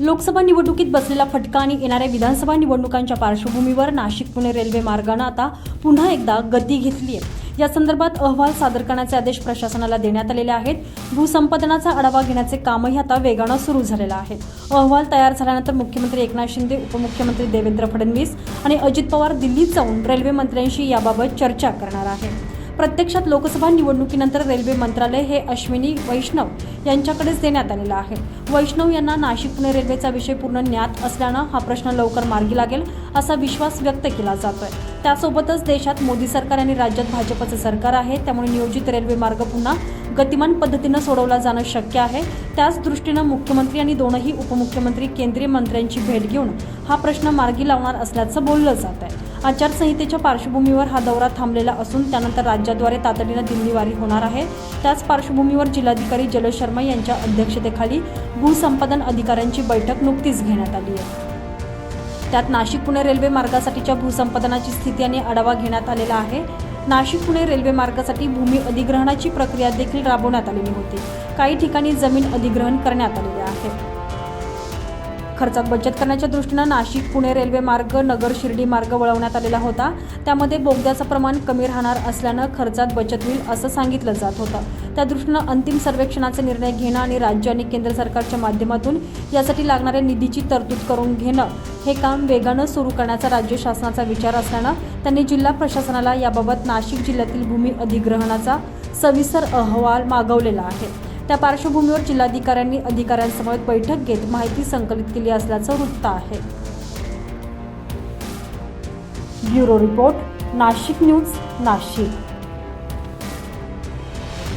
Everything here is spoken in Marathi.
लोकसभा निवडणुकीत बसलेला फटका आणि येणाऱ्या विधानसभा निवडणुकांच्या पार्श्वभूमीवर नाशिक पुणे रेल्वे मार्गानं आता पुन्हा एकदा गती घेतली आहे. या संदर्भात अहवाल सादर करण्याचे आदेश प्रशासनाला देण्यात आलेले आहेत. भूसंपादनाचा आढावा घेण्याचे कामही आता वेगानं सुरू झालेलं आहे. अहवाल तयार झाल्यानंतर मुख्यमंत्री एकनाथ शिंदे उपमुख्यमंत्री देवेंद्र फडणवीस आणि अजित पवार दिल्लीत जाऊन रेल्वे मंत्र्यांशी याबाबत चर्चा करणार आहे प्रत्यक्षात लोकसभा निवडणुकीनंतर रेल्वे मंत्रालय हे अश्विनी वैष्णव यांच्याकडेच देण्यात आलेलं आहे. वैष्णव यांना नाशिक पुणे रेल्वेचा विषय पूर्ण ज्ञात असल्यानं हा प्रश्न लवकर मार्गी लागेल असा विश्वास व्यक्त केला जातोय. त्यासोबतच देशात मोदी सरकार आणि राज्यात भाजपचं सरकार आहे त्यामुळे नियोजित रेल्वे मार्ग पुन्हा गतिमान पद्धतीनं सोडवला जाणं शक्य आहे. त्याच दृष्टीनं मुख्यमंत्री आणि दोनही उपमुख्यमंत्री केंद्रीय मंत्र्यांची भेट घेऊन हा प्रश्न मार्गी लावणार असल्याचं बोललं जात आहे आचारसंहितेच्या पार्श्वभूमीवर हा दौरा थांबलेला असून त्यानंतर राज्याद्वारे तातडीनं दिल्लीवारी होणार आहे. त्याच पार्श्वभूमीवर जिल्हाधिकारी जलज शर्मा यांच्या अध्यक्षतेखाली भूसंपादन अधिकाऱ्यांची बैठक नुकतीच घेण्यात आली आहे. त्यात नाशिक पुणे रेल्वे मार्गासाठीच्या भूसंपादनाची स्थिती आणि आढावा घेण्यात आलेला आहे. नाशिक पुणे रेल्वे मार्गासाठी भूमी अधिग्रहणाची प्रक्रिया देखील राबवण्यात आलेली होती. काही ठिकाणी जमीन अधिग्रहण करण्यात आलेले आहे. खर्चात बचत करण्याच्या दृष्टीनं नाशिक पुणे रेल्वे मार्ग नगर शिर्डी मार्ग वळवण्यात आलेला होता. त्यामध्ये बोगद्याचं प्रमाण कमी राहणार असल्यानं खर्चात बचत होईल असं सांगितलं जात होतं. त्या दृष्टीनं अंतिम सर्वेक्षणाचा निर्णय घेणं आणि राज्य आणि केंद्र सरकारच्या माध्यमातून यासाठी लागणाऱ्या निधीची तरतूद करून घेणं हे काम वेगानं सुरू करण्याचा राज्य शासनाचा विचार असल्यानं त्यांनी जिल्हा प्रशासनाला याबाबत नाशिक जिल्ह्यातील भूमी अधिग्रहणाचा सविस्तर अहवाल मागवलेला आहे. त्या पार्श्वभूमीवर जिल्हाधिकाऱ्यांनी अधिकाऱ्यांसमवेत बैठक घेत माहिती संकलित केली असल्याचं वृत्त आहे. Bureau report Nashik news Nashik.